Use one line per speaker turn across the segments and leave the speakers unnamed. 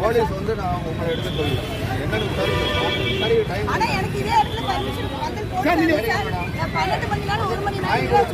Police வந்து நான் உங்களை எடுத்து சொல்லல என்னன்னு டைம்
பன்னெண்டு மணி நேரம் ஒரு மணி நேரம்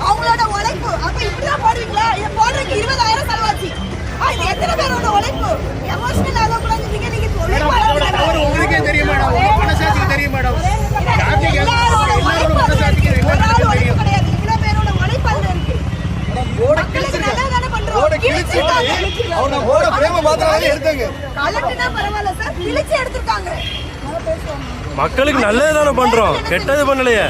அவங்களோட உழைப்பு அப்ப இப்படிதான் போடுவீங்களா? போடுறதுக்கு இருபதாயிரம் செலவாச்சு. எத்தனை பேரோட உழைப்பு? எமோஷனல் அளவு கூட நீங்க நீங்க
உங்களுக்கே மேடம். மனசாட்சி தெரியும் மேடம்.
ஓட கிழிச்சிருக்காங்க ஓட
மக்களுக்கு நல்லது தானே பண்றோம் கெட்டது பண்ணலையே